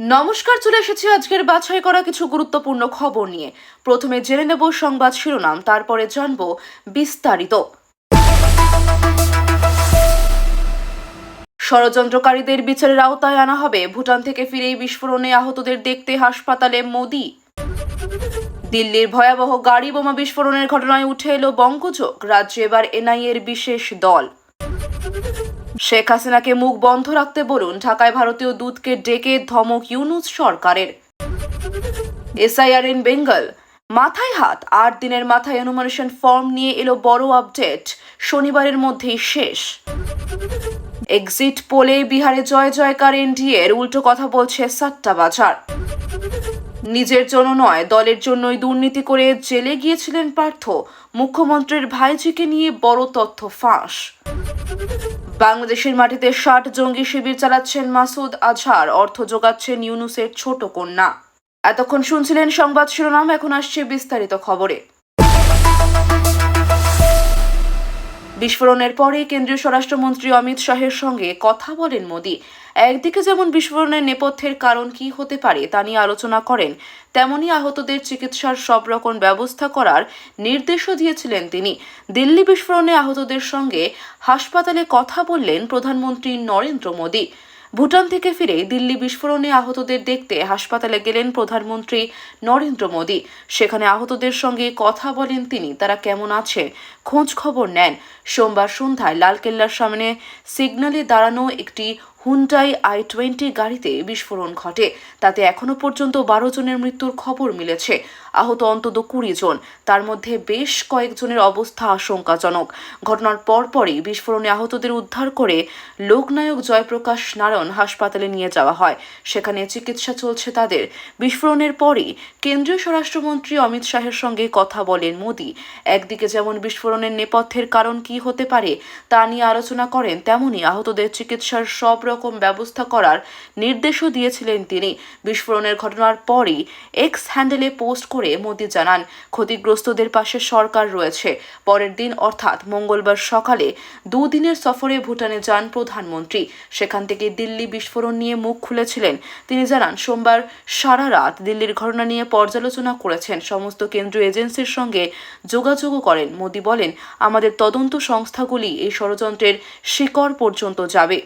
নমস্কার, চলে এসেছি আজকের বাছাই করা কিছু গুরুত্বপূর্ণ খবর নিয়ে। প্রথমে জেনে নেব সংবাদ শিরোনাম, তারপরে জানব বিস্তারিত। ষড়যন্ত্রকারীদের বিচারের আওতায় আনা হবে। ভুটান থেকে ফিরেই বিস্ফোরণে আহতদের দেখতে হাসপাতালে মোদি। দিল্লির ভয়াবহ গাড়ি বোমা বিস্ফোরণের ঘটনায় উঠে এলো বঙ্গযোগ। রাজ্যে এবার এনআইএর বিশেষ দল। শেখ হাসিনাকে মুখ বন্ধ রাখতে বলুন ঢাকায় ভারতীয় দূতকে ডেকে ধমক ইউনুস সরকারের। SIR in Bengal. মাথায় হাত, আট দিনের মাথায় অনুমানেশন ফর্ম নিয়ে এলো বড় আপডেট। শনিবারের মধ্যেই শেষ। এক্সিট পোলে বিহারে জয় জয়কার এনডিএর উল্টো কথা বলছে সাট্টা বাজার। নিজের জন্য নয়, দলের জন্যই দুর্নীতি করে জেলে গিয়েছিলেন পার্থ। মুখ্যমন্ত্রীর ভাইজিকে নিয়ে বড় তথ্য ফাঁস। বাংলাদেশের মাটিতে ষাট জঙ্গি শিবির চালাচ্ছেন মাসুদ আজহার, অর্থ যোগাচ্ছেন ইউনুসের ছোট কন্যা। এতক্ষণ শুনছিলেন সংবাদ শিরোনাম, এখন আসছে বিস্তারিত খবরে। বিস্ফোরণের পরে কেন্দ্রীয় স্বরাষ্ট্রমন্ত্রী অমিত শাহের সঙ্গে কথা বলেন মোদী। একদিকে যেমন বিস্ফোরণের নেপথ্যের কারণ কি হতে পারে তা নিয়ে আলোচনা করেন, তেমনি আহতদের চিকিৎসার সব রকম ব্যবস্থা করার নির্দেশও দিয়েছিলেন তিনি। দিল্লি বিস্ফোরণে আহতদের সঙ্গে হাসপাতালে কথা বললেন প্রধানমন্ত্রী নরেন্দ্র মোদী। ভুটান থেকে ফিরে দিল্লি বিস্ফোরণে আহতদের দেখতে হাসপাতালে গেলেন প্রধানমন্ত্রী নরেন্দ্র মোদী। সেখানে আহতদের সঙ্গে কথা বলেন তিনি। তারা কেমন আছে? খোঁজ খবর নেন। সোমবার সন্ধ্যায় লালকেল্লার সামনে সিগনালে দাঁড়ানো একটি হুন্ডাই আই টোয়েন্টি গাড়িতে বিস্ফোরণ ঘটে। তাতে এখনও পর্যন্ত বারো জনের মৃত্যুর খবর মিলেছে। আহত অন্তত কুড়ি জন। তার মধ্যে বেশ কয়েকজনের অবস্থা আশঙ্কাজনক। ঘটনার পরপরই বিস্ফোরণে আহতদের উদ্ধার করে লোকনায়ক জয়প্রকাশ নারায়ণ হাসপাতালে নিয়ে যাওয়া হয়। সেখানে চিকিৎসা চলছে তাদের। বিস্ফোরণের পরই কেন্দ্রীয় স্বরাষ্ট্রমন্ত্রী অমিত শাহের সঙ্গে কথা বলেন মোদি। একদিকে যেমন বিস্ফোরণের নেপথ্যের কারণ কি হতে পারে তা নিয়ে আলোচনা করেন, তেমনি আহতদের চিকিৎসার সব রকম ব্যবস্থা করার নির্দেশও দিয়েছিলেন তিনি। বিস্ফোরণের ঘটনার পরই এক্স হ্যান্ডেলে পোস্ট করে মোদি জানান, ক্ষতিগ্রস্তদের পাশে সরকার রয়েছে। পরের দিন অর্থাৎ মঙ্গলবার সকালে দুদিনের সফরে ভুটানে যান প্রধানমন্ত্রী। সেখান থেকে দিল্লি বিস্ফোরণ নিয়ে মুখ খুলেছিলেন। তিনি জানান, সোমবার সারা রাত দিল্লির ঘটনা নিয়ে পর্যালোচনা করেছেন। সমস্ত কেন্দ্রীয় এজেন্সির সঙ্গে যোগাযোগও করেন। মোদি বলেন, আমাদের তদন্ত সংস্থাগুলি এই ষড়যন্ত্রের শিকড় পর্যন্ত যাবে।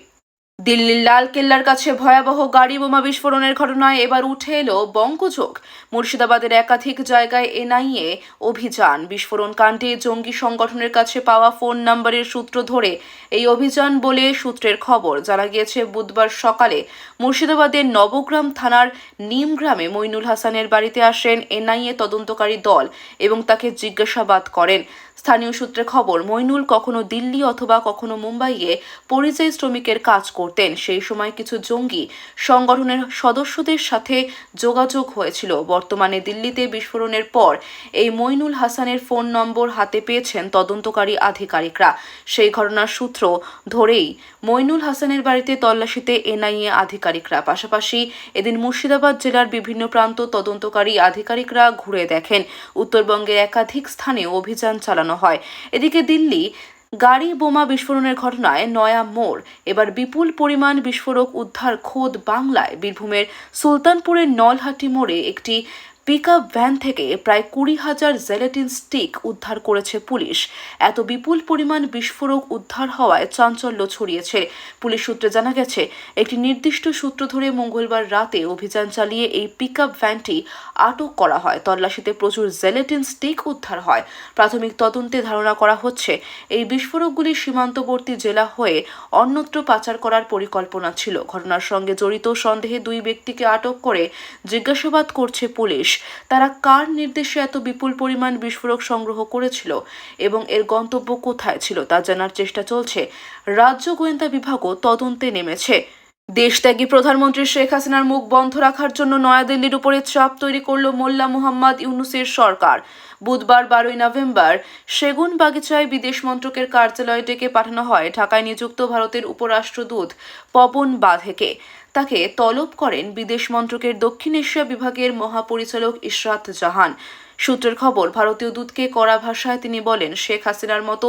দিল্লির লাল কেল্লার কাছে ভয়াবহ গাড়ি বোমা বিস্ফোরণের ঘটনায় এবার উঠে এলো বঙ্কযোগ মুর্শিদাবাদের একাধিক জায়গায় এনআইএ অভিযান। বিস্ফোরণ কাণ্ডে জঙ্গি সংগঠনের কাছে পাওয়া ফোন নম্বরের সূত্র ধরে এই অভিযান বলে সূত্রের খবর। জানা গিয়েছে, বুধবার সকালে মুর্শিদাবাদের নবগ্রাম থানার নিমগ্রামে মইনুল হাসানের বাড়িতে আসেন এনআইএ তদন্তকারী দল এবং তাকে জিজ্ঞাসাবাদ করেন। স্থানীয় সূত্রে খবর, মইনুল কখনো দিল্লি অথবা কখনো মুম্বাইয়ে পরিযায়ী শ্রমিকের কাজ করতেন। সেই সময় কিছু জঙ্গি সংগঠনের সদস্যদের সাথে যোগাযোগ হয়েছিল। বর্তমানে দিল্লিতে বিস্ফোরণের পর এই মইনুল হাসানের ফোন নম্বর হাতে পেয়েছেন তদন্তকারী আধিকারিকরা। সেই ঘটনার সূত্র ধরেই মইনুল হাসানের বাড়িতে তল্লাশিতে এনআইএ আধিকারিকরা। পাশাপাশি এদিন মুর্শিদাবাদ জেলার বিভিন্ন প্রান্ত তদন্তকারী আধিকারিকরা ঘুরে দেখেন। উত্তরবঙ্গের একাধিক স্থানে অভিযান চালানো হয়। এদিকে দিল্লি, গাড়ি বোমা বিস্ফোরণের ঘটনায় নয়া মোড়। এবার বিপুল পরিমাণ বিস্ফোরক উদ্ধার খোদ বাংলায়। বীরভূমের সুলতানপুরের নলহাটি মোড়ে একটি পিকআপ ভ্যান থেকে প্রায় কুড়ি হাজার জেলেটিন স্টিক উদ্ধার করেছে পুলিশ। এত বিপুল পরিমাণ বিস্ফোরক উদ্ধার হওয়ায় চাঞ্চল্য ছড়িয়েছে। পুলিশ সূত্রে জানা গেছে, একটি নির্দিষ্ট সূত্র ধরে মঙ্গলবার রাতে অভিযান চালিয়ে এই পিকআপ ভ্যানটি আটক করা হয়। তল্লাশিতে প্রচুর জেলেটিন স্টিক উদ্ধার হয়। প্রাথমিক তদন্তে ধারণা করা হচ্ছে, এই বিস্ফোরকগুলি সীমান্তবর্তী জেলা হয়ে অন্যত্র পাচার করার পরিকল্পনা ছিল। ঘটনার সঙ্গে জড়িত সন্দেহে দুই ব্যক্তিকে আটক করে জিজ্ঞাসাবাদ করছে পুলিশ। তারা কার নির্দেশে এত বিপুল পরিমাণ বিস্ফোরক সংগ্রহ করেছিল এবং এর গন্তব্য কোথায় ছিল তা জানার চেষ্টা চলছে। রাজ্য গোয়েন্দা বিভাগও তদন্তে নেমেছে। দেশত্যাগী প্রধানমন্ত্রী শেখ হাসিনার মুখ বন্ধ রাখার জন্য নয়াদিল্লির উপরে চাপ তৈরি করল মোল্লা মুহাম্মদ ইউনুসের সরকার। বুধবার বারোই নভেম্বর সেগুন বাগিচায় বিদেশ মন্ত্রকের কার্যালয়ে ডেকে পাঠানো হয়। ঢাকায় নিযুক্ত ভারতের উপরাষ্ট্রদূত পবন বাধেকে। তাকে তলব করেন বিদেশ মন্ত্রকের দক্ষিণ এশিয়া বিভাগের মহাপরিচালক ইশরাত জাহান। সূত্রের খবর, ভারতীয় দূতকে কড়া ভাষায় তিনি বলেন, শেখ হাসিনার মতো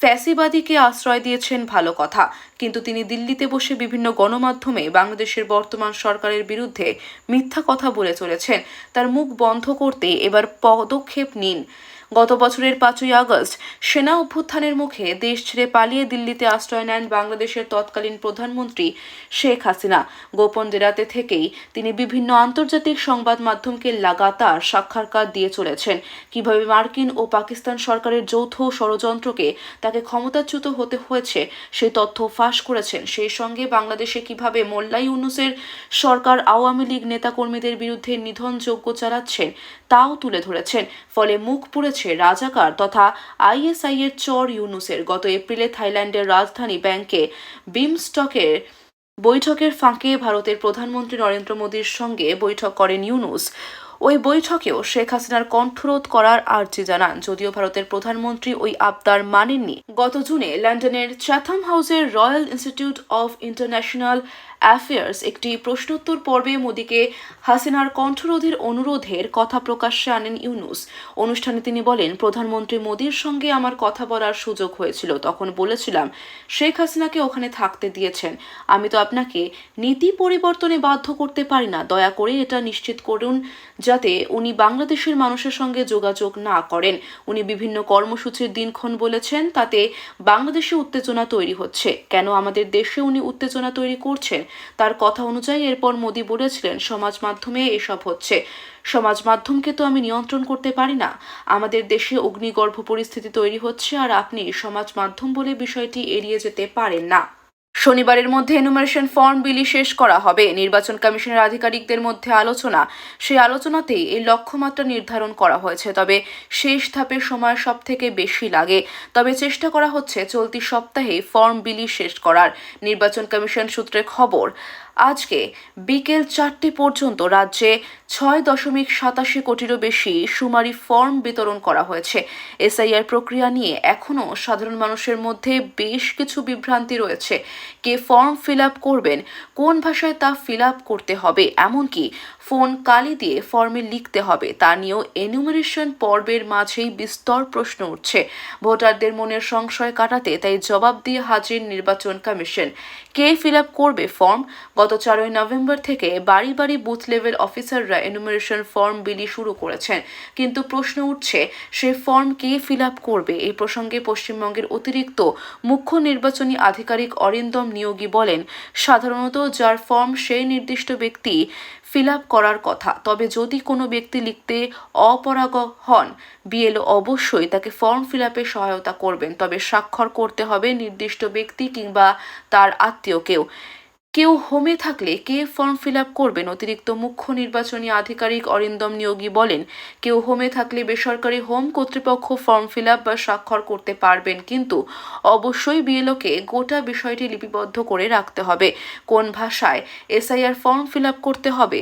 ফ্যাসিবাদীকে আশ্রয় দিয়েছেন ভালো কথা। কিন্তু তিনি দিল্লিতে বসে বিভিন্ন গণমাধ্যমে বাংলাদেশের বর্তমান সরকারের বিরুদ্ধে মিথ্যা কথা বলে চলেছেন। তার মুখ বন্ধ করতে এবার পদক্ষেপ নিন। গত বছরের পাঁচই আগস্ট সেনা অভ্যুত্থানের মুখে দেশ ছেড়ে পালিয়ে দিল্লিতে আশ্রয় নেন বাংলাদেশের তৎকালীন প্রধানমন্ত্রী শেখ হাসিনা। গোপন জেরাতে থেকেই তিনি বিভিন্ন আন্তর্জাতিক সংবাদ মাধ্যমকে লাগাতার সাক্ষাৎকার দিয়ে চলেছেন। কীভাবে মার্কিন ও পাকিস্তান সরকারের যৌথ ষড়যন্ত্রকে তাকে ক্ষমতাচ্যুত হতে হয়েছে সেই তথ্য ফাঁস করেছেন। সেই সঙ্গে বাংলাদেশে কীভাবে মোল্লা ইউনুসের সরকার আওয়ামী লীগ নেতাকর্মীদের বিরুদ্ধে নিধনযজ্ঞ চালাচ্ছেন, তাও তুলে ধরেছেন। ফলে মুখ পুড়েছে রাজাকার তথা আইএসআই এর চর ইউনুসের। গত এপ্রিলে থাইল্যান্ডের রাজধানী ব্যাংকে বিমস্টকের বৈঠকের ফাঁকে ভারতের প্রধানমন্ত্রী নরেন্দ্র মোদীর সঙ্গে বৈঠক করেন ইউনুস। ওই বৈঠকেও শেখ হাসিনার কণ্ঠরোধ করার আর্জি জানান। যদিও ভারতের প্রধানমন্ত্রী ওই আবদার মানেননি। গত জুনে লন্ডনের চ্যাথাম হাউসের Royal Institute of International Affairs একটি প্রশ্নোত্তর পর্বে মোদীকে হাসিনার কণ্ঠরোধের অনুরোধের কথা প্রকাশ্যে আনেন ইউনুস। অনুষ্ঠানে তিনি বলেন, প্রধানমন্ত্রী মোদীর সঙ্গে আমার কথা বলার সুযোগ হয়েছিল। তখন বলেছিলাম, শেখ হাসিনাকে ওখানে থাকতে দিয়েছেন। আমি তো আপনাকে নীতি পরিবর্তনে বাধ্য করতে পারি না। দয়া করে এটা নিশ্চিত করুন যাতে উনি বাংলাদেশের মানুষের সঙ্গে যোগাযোগ না করেন। উনি বিভিন্ন কর্মসূচির দিনক্ষণ বলেছেন, তাতে বাংলাদেশে উত্তেজনা তৈরি হচ্ছে। কেন আমাদের দেশে উনি উত্তেজনা তৈরি করছেন? তার কথা অনুযায়ী এরপর মোদি বলেছিলেন, সমাজ মাধ্যমে এসব হচ্ছে। সমাজ মাধ্যমকে তো আমি নিয়ন্ত্রণ করতে পারি না। আমাদের দেশে অগ্নিগর্ভ পরিস্থিতি তৈরি হচ্ছে আর আপনি সমাজ মাধ্যম বলে বিষয়টি এড়িয়ে যেতে পারেন না। শনিবারের মধ্যে এনুমারেশন ফর্ম বিলি শেষ করা হবে। নির্বাচন কমিশনের আধিকারিকদের মধ্যে আলোচনা। সেই আলোচনাতেই এই লক্ষ্যমাত্রা নির্ধারণ করা হয়েছে। তবে শেষ ধাপের সময় সব থেকে বেশি লাগে। তবে চেষ্টা করা হচ্ছে চলতি সপ্তাহে ফর্ম বিলি শেষ করার। নির্বাচন কমিশন সূত্রে খবর আজকে বিকেল চারটে পর্যন্ত রাজ্যে ছয় দশমিক সাতাশি কোটিরও বেশি সুমারি ফর্ম বিতরণ করা হয়েছে। এসআইআর প্রক্রিয়া নিয়ে এখনও সাধারণ মানুষের মধ্যে বেশ কিছু বিভ্রান্তি রয়েছে। কে ফর্ম ফিল আপ করবেন, কোন ভাষায় তা ফিল আপ করতে হবে, এমনকি ফোন কালি দিয়ে ফর্মে লিখতে হবে, তা নিয়েও এনুমারেশন পর্বের মাঝেই বিস্তর প্রশ্ন উঠছে। ভোটারদের মনের সংশয় কাটাতে তাই জবাব দিয়ে হাজির নির্বাচন কমিশন। কে ফিল আপ করবে ফর্ম? গত চারই নভেম্বর থেকে বাড়ি বাড়ি বুথ লেভেল অফিসাররা এনুমারেশন ফর্ম বিলি শুরু করেছেন। কিন্তু প্রশ্ন উঠছে, সে ফর্ম কে ফিল আপ করবে? এই প্রসঙ্গে পশ্চিমবঙ্গের অতিরিক্ত মুখ্য নির্বাচনী আধিকারিক অরিন্দম নিয়োগী বলেন, সাধারণত যার ফর্ম সেই নির্দিষ্ট ব্যক্তি ফিল আপ করার কথা। তবে যদি কোনো ব্যক্তি লিখতে অপরাগ হন, বিএলও অবশ্যই তাকে ফর্ম ফিল আপে সহায়তা করবেন। তবে স্বাক্ষর করতে হবে নির্দিষ্ট ব্যক্তি কিংবা তার আত্মীয়কেও। কেউ হোমে থাকলে কে ফর্ম ফিল আপ করবেন? অতিরিক্ত মুখ্য নির্বাচনী আধিকারিক অরিন্দম নিয়োগী বলেন, কেউ হোমে থাকলে বেসরকারি হোম কর্তৃপক্ষ ফর্ম ফিল আপ বা স্বাক্ষর করতে পারবেন, কিন্তু অবশ্যই বিএলওকে গোটা বিষয়টি লিপিবদ্ধ করে রাখতে হবে। কোন ভাষায় এসআইআর ফর্ম ফিল আপ করতে হবে?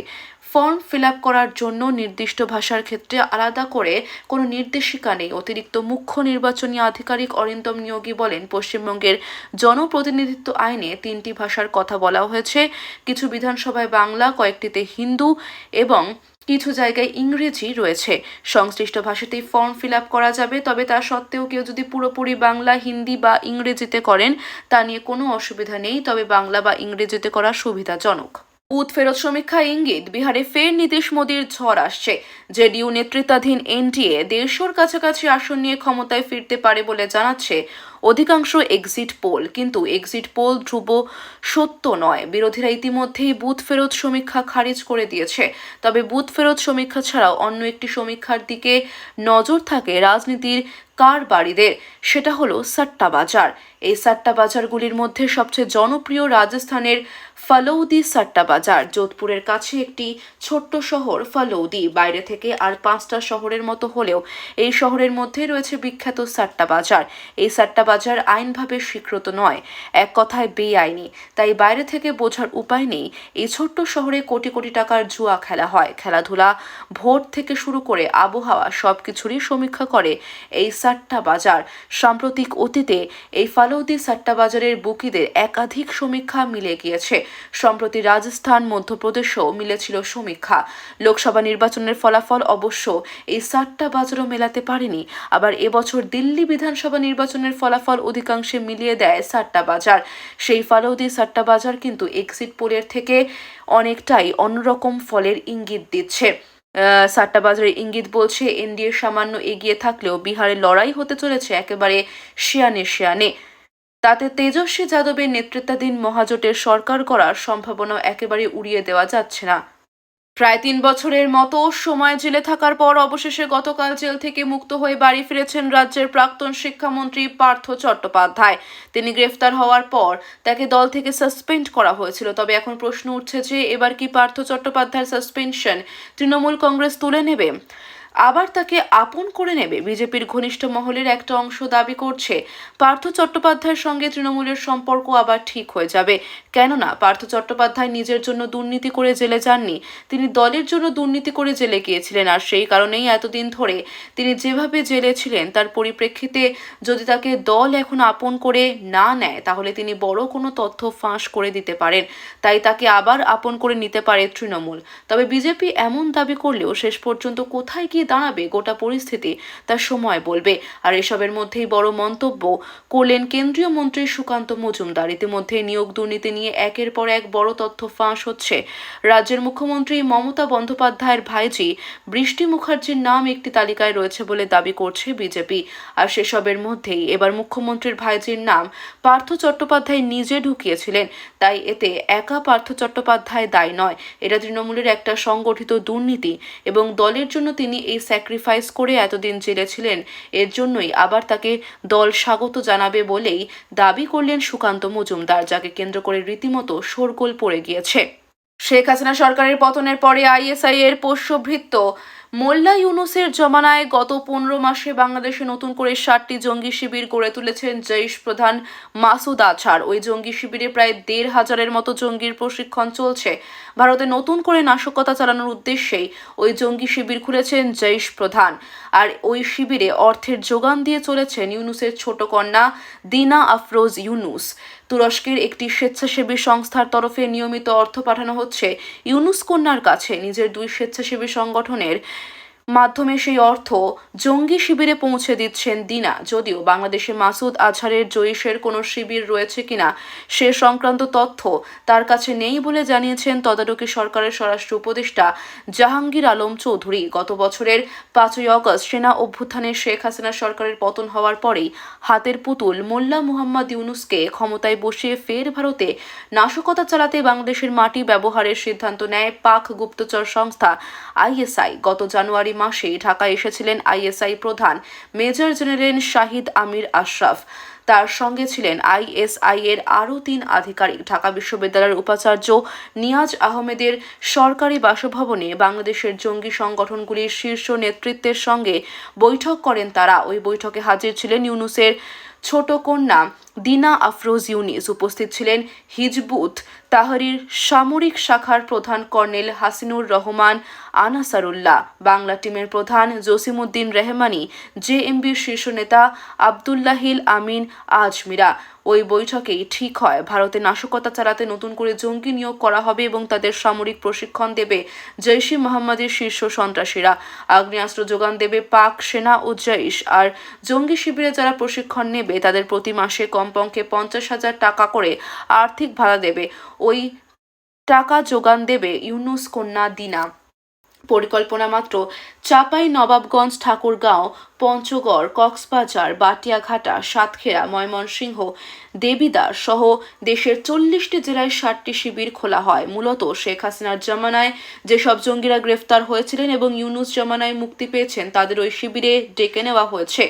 ফর্ম ফিল করার জন্য নির্দিষ্ট ভাষার ক্ষেত্রে আলাদা করে কোনো নির্দেশিকা নেই। অতিরিক্ত মুখ্য নির্বাচনী আধিকারিক অরিন্দম নিয়োগী বলেন, পশ্চিমবঙ্গের জনপ্রতিনিধিত্ব আইনে তিনটি ভাষার কথা বলা হয়েছে। কিছু বিধানসভায় বাংলা, কয়েকটিতে হিন্দু এবং কিছু জায়গায় ইংরেজি রয়েছে। সংশ্লিষ্ট ভাষাতেই ফর্ম ফিল করা যাবে, তবে তা সত্ত্বেও কেউ যদি পুরোপুরি বাংলা, হিন্দি বা ইংরেজিতে করেন, তা নিয়ে কোনো অসুবিধা নেই। তবে বাংলা বা ইংরেজিতে করা সুবিধাজনক। বুথ ফেরত সমীক্ষা ইঙ্গিত, বিহারে ফের নীতিশ মোদীর ঝড় আসছে। জেডিইউ নেতৃত্বাধীন এনডিএ দেড়শোর কাছাকাছি আসন নিয়ে ক্ষমতায় ফিরতে পারে বলে জানাচ্ছে অধিকাংশ এক্সিট পোল। কিন্তু এক্সিট পোল ধ্রুব সত্য নয়। বিরোধীরা ইতিমধ্যেই বুথ ফেরত সমীক্ষা খারিজ করে দিয়েছে। তবে বুথ ফেরত সমীক্ষা ছাড়াও অন্য একটি সমীক্ষার দিকে নজর থাকে রাজনীতির কার বাড়িদের সেটা হলো সাট্টা বাজার। এই সাট্টা বাজারগুলির মধ্যে সবচেয়ে জনপ্রিয় রাজস্থানের ফালৌদি সাট্টা বাজার যোধপুরের কাছে একটি ছোট্ট শহর ফালৌদি। বাইরে থেকে আর পাঁচটা শহরের মতো হলেও এই শহরের মধ্যে রয়েছে বিখ্যাত সাট্টা বাজার এই সাট্টা বাজার আইনভাবে স্বীকৃত নয়, এক কথায় বেআইনি। তাই বাইরে থেকে বোঝার উপায় নেই, এই ছোট্ট শহরে কোটি কোটি টাকার জুয়া খেলা হয়। খেলাধুলা ভোট থেকে শুরু করে আবহাওয়া সব কিছুরই সমীক্ষা করে এই সাট্টা বাজার সাম্প্রতিক অতীতে এই ফালো ফালৌদি সাট্টাবাজারের বুকিদের একাধিক সমীক্ষা মিলে গিয়েছে। সম্প্রতি রাজস্থান, মধ্যপ্রদেশেও মিলেছিল সমীক্ষা। লোকসভা নির্বাচনের ফলাফল অবশ্য এই সাট্টা বাজারও মেলাতে পারেনি। আবার এবছর দিল্লি বিধানসভা নির্বাচনের ফলাফল অধিকাংশে মিলিয়ে দেয় সাট্টা বাজার সেই ফালৌদি সাট্টা বাজার কিন্তু এক্সিট পোলের থেকে অনেকটাই অন্যরকম ফলের ইঙ্গিত দিচ্ছে। সাট্টা বাজারের ইঙ্গিত বলছে, এনডিএ সামান্য এগিয়ে থাকলেও বিহারে লড়াই হতে চলেছে একেবারে শিয়ানে শিয়ানে। তাতে তেজস্বী যাদবের নেতৃত্বাধীন মহাজোটের সরকার করার সম্ভাবনা একেবারে উড়িয়ে দেওয়া যাচ্ছে না। প্রায় তিন বছরের মতো সময় জেলে থাকার পর অবশেষে গতকাল জেল থেকে মুক্ত হয়ে বাড়ি ফিরেছেন রাজ্যের প্রাক্তন শিক্ষামন্ত্রী পার্থ চট্টোপাধ্যায়। তিনি গ্রেফতার হওয়ার পর তাকে দল থেকে সাসপেন্ড করা হয়েছিল। তবে এখন প্রশ্ন উঠছে যে, এবার কি পার্থ চট্টোপাধ্যায়ের সাসপেনশন তৃণমূল কংগ্রেস তুলে নেবে? আবার তাকে আপন করে নেবে। বিজেপির ঘনিষ্ঠ মহলের একটা অংশ দাবি করছে, পার্থ চট্টোপাধ্যায়ের সঙ্গে তৃণমূলের সম্পর্ক আবার ঠিক হয়ে যাবে। কেননা, পার্থ চট্টোপাধ্যায় নিজের জন্য দুর্নীতি করে জেলে যাননি, তিনি দলের জন্য দুর্নীতি করে জেলে গিয়েছিলেন আর সেই কারণেই এতদিন ধরে তিনি যেভাবে জেলে ছিলেন, তার পরিপ্রেক্ষিতে যদি তাকে দল এখন আপন করে না নেয়, তাহলে তিনি বড় কোনো তথ্য ফাঁস করে দিতে পারেন। তাই তাকে আবার আপন করে নিতে পারে তৃণমূল। তবে বিজেপি এমন দাবি করলেও শেষ পর্যন্ত কোথায় গিয়ে দাঁড়াবে গোটা পরিস্থিতি, তার সময় বলবে। আর এসবের মধ্যেই বড় মন্তব্য, করলেন কেন্দ্রীয় মন্ত্রী সুকান্ত মজুমদার। ইতিমধ্যে নিয়োগ দুর্নীতি নিয়ে একের পর এক বড় তথ্য ফাঁস হচ্ছে। রাজ্যের মুখ্যমন্ত্রী মমতা বন্দ্যোপাধ্যায়ের ভাইজি বৃষ্টি মুখার্জির নাম একটি তালিকায় রয়েছে বলে দাবি করছে বিজেপি। আর সেসবের মধ্যেই এবার মুখ্যমন্ত্রীর ভাইজির নাম পার্থ চট্টোপাধ্যায় নিজে ঢুকিয়েছিলেন। তাই এতে একা পার্থ চট্টোপাধ্যায় দায়ী নয়। এটা তৃণমূলের একটা সংগঠিত দুর্নীতি এবং দলের জন্য তিনি এই স্যাক্রিফাইস করে এতদিন জেলে ছিলেন। এর জন্যই আবার তাকে দল স্বাগত জানাবে বলেই দাবি করলেন সুকান্ত মজুমদার, যাকে কেন্দ্র করে রীতিমতো শোরগোল পড়ে গিয়েছে। শেখ হাসিনা সরকারের পতনের পরে আইএসআই এর পোষ্যভৃত্ত মোল্লা ইউনুসের জমানায় গত পনেরো মাসে বাংলাদেশে নতুন করে ষাটটি জঙ্গি শিবির গড়ে তুলেছেন জৈশ প্রধান মাসুদ আছার ওই জঙ্গি শিবিরে প্রায় দেড় হাজারের মতো জঙ্গির প্রশিক্ষণ চলছে। ভারতে নতুন করে নাশকতা চালানোর উদ্দেশ্যেই ওই জঙ্গি শিবির খুলেছেন জৈশ প্রধান। আর ওই শিবিরে অর্থের যোগান দিয়ে চলেছেন ইউনুসের ছোট কন্যা দিনা আফরোজ ইউনুস। তুরস্কের একটি স্বেচ্ছাসেবী সংস্থার তরফে নিয়মিত অর্থ পাঠানো হচ্ছে ইউনুস কন্যার কাছে। নিজের দুই স্বেচ্ছাসেবী সংগঠনের মাধ্যমে সেই অর্থ জঙ্গি শিবিরে পৌঁছে দিচ্ছেন দিনা। যদিও বাংলাদেশে মাসুদ আজহারের জৈশের কোনো শিবির রয়েছে কিনা সে সংক্রান্ত তথ্য তার কাছে নেই বলে জানিয়েছেন তদারকি সরকারের স্বরাষ্ট্র উপদেষ্টা জাহাঙ্গীর আলম চৌধুরী। গত বছরের পাঁচই অগস্ট সেনা অভ্যুত্থানে শেখ হাসিনা সরকারের পতন হওয়ার পরেই হাতের পুতুল মোল্লা মুহাম্মদ ইউনুসকে ক্ষমতায় বসিয়ে ফের ভারতে নাশকতা চালাতে বাংলাদেশের মাটি ব্যবহারের সিদ্ধান্ত নেয় পাক গুপ্তচর সংস্থা আইএসআই। গত জানুয়ারি মাসে ঢাকায় এসেছিলেন আইএসআই প্রধান মেজর জেনারেল শাহিদ আমির আশরাফ। তার সঙ্গে ছিলেন আইএসআই এর আরও তিন আধিকারিক। ঢাকা বিশ্ববিদ্যালয়ের উপাচার্য নিয়াজ আহমেদের সরকারি বাসভবনে বাংলাদেশের জঙ্গি সংগঠনগুলির শীর্ষ নেতৃত্বের সঙ্গে বৈঠক করেন তারা। ওই বৈঠকে হাজির ছিলেন ইউনুসের ছোট কন্যা দিনা আফরোজ ইউনিস। উপস্থিত ছিলেন হিজবুত তাহরির সামরিক শাখার প্রধান কর্নেল হাসিনুর রহমান, আনাসারুল্লাহ। বাংলা টিমের প্রধান জসিমউদ্দিন রেহমানি জেএমবির শীর্ষ নেতা আবদুল্লাহিল আমিন আজমিরা। ওই বৈঠকেই ঠিক হয়, ভারতে নাশকতা চালাতে নতুন করে জঙ্গি নিয়োগ করা হবে এবং তাদের সামরিক প্রশিক্ষণ দেবে জৈশি মোহাম্মদের শীর্ষ সন্ত্রাসীরা। আগ্নেয়াস্ত্র যোগান দেবে পাক সেনা ও জৈশ, আর জঙ্গি শিবিরে যারা প্রশিক্ষণ নেবে তাদের প্রতি মাসে কমপক্ষে পঞ্চাশ হাজার টাকা করে আর্থিক ভাড়া দেবে। ওই টাকা যোগান দেবে ইউনুস কন্যা দিনা। পরিকল্পনা মাত্র চাপাই নবাবগঞ্জ ঠাকুরগাঁও, পঞ্চগড়, কক্সবাজার, বাটিয়াঘাটা, সাতক্ষীরা, ময়মনসিংহ, দেবিদার সহ দেশের চল্লিশটি জেলায় ষাটটি শিবির খোলা হয়। মূলত শেখ হাসিনার জামানায় যেসব জঙ্গিরা গ্রেফতার হয়েছিলেন এবং ইউনুস জামানায় মুক্তি পেয়েছেন, তাদের ওই শিবিরে ডেকে নেওয়া হয়েছে।